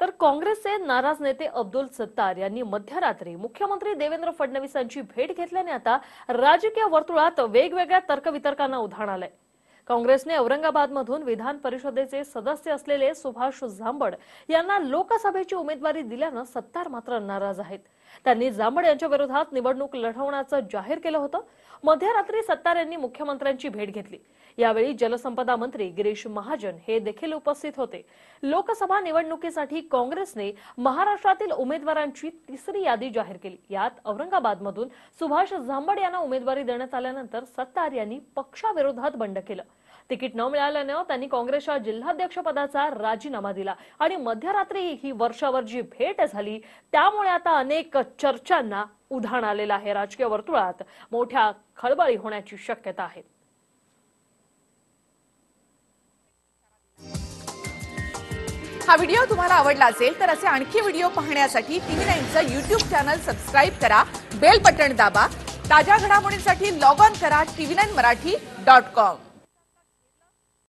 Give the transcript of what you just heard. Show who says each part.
Speaker 1: तर काँग्रेसचे नाराज नेते अब्दुल सत्तार यांनी मध्यरात्री मुख्यमंत्री देवेंद्र फडणवीसांची भेट घेतल्याने आता राजकीय वर्तुळात वेगवेगळ्या तर्कवितर्कांना उधाण आलंय. काँग्रेसने औरंगाबादमधून विधान परिषदेचे सदस्य असलेले सुभाष झांबड यांना लोकसभेची उमेदवारी दिल्यानं सत्तार मात्र नाराज आहेत. त्यांनी जांभड यांच्या विरोधात निवडणूक लढवण्याचं जाहीर केलं होतं. मध्यरात्री सत्तार यांनी मुख्यमंत्र्यांची भेट घेतली. यावेळी जलसंपदा मंत्री गिरीश महाजन हे देखील उपस्थित होते. लोकसभा निवडणुकीसाठी काँग्रेसने महाराष्ट्रातील उमेदवारांची तिसरी यादी जाहीर केली. यात औरंगाबादमधून सुभाष झांबड यांना उमेदवारी देण्यात आल्यानंतर सत्तार यांनी पक्षाविरोधात बंड केलं. तिकीट न मिळाल्यानं त्यांनी काँग्रेसच्या जिल्हाध्यक्षपदाचा राजीनामा दिला. आणि मध्यरात्री ही वर्षावर जी भेट झाली त्यामुळे आता अनेक चर्चांना उधाण आलेलं आहे राजकीय वर्तुळात. मोठ्या खळबळी होण्याची शक्यता आहे.
Speaker 2: हा व्हिडिओ तुम्हाला आवडला असेल तर असे आणखी व्हिडिओ पाहण्यासाठी टीव्ही नाईनचं युट्यूब चॅनल सबस्क्राईब करा बेल बटन दाबा ताज्या घडामोडींसाठी लॉग ऑन करा TV nine Marathi dot com.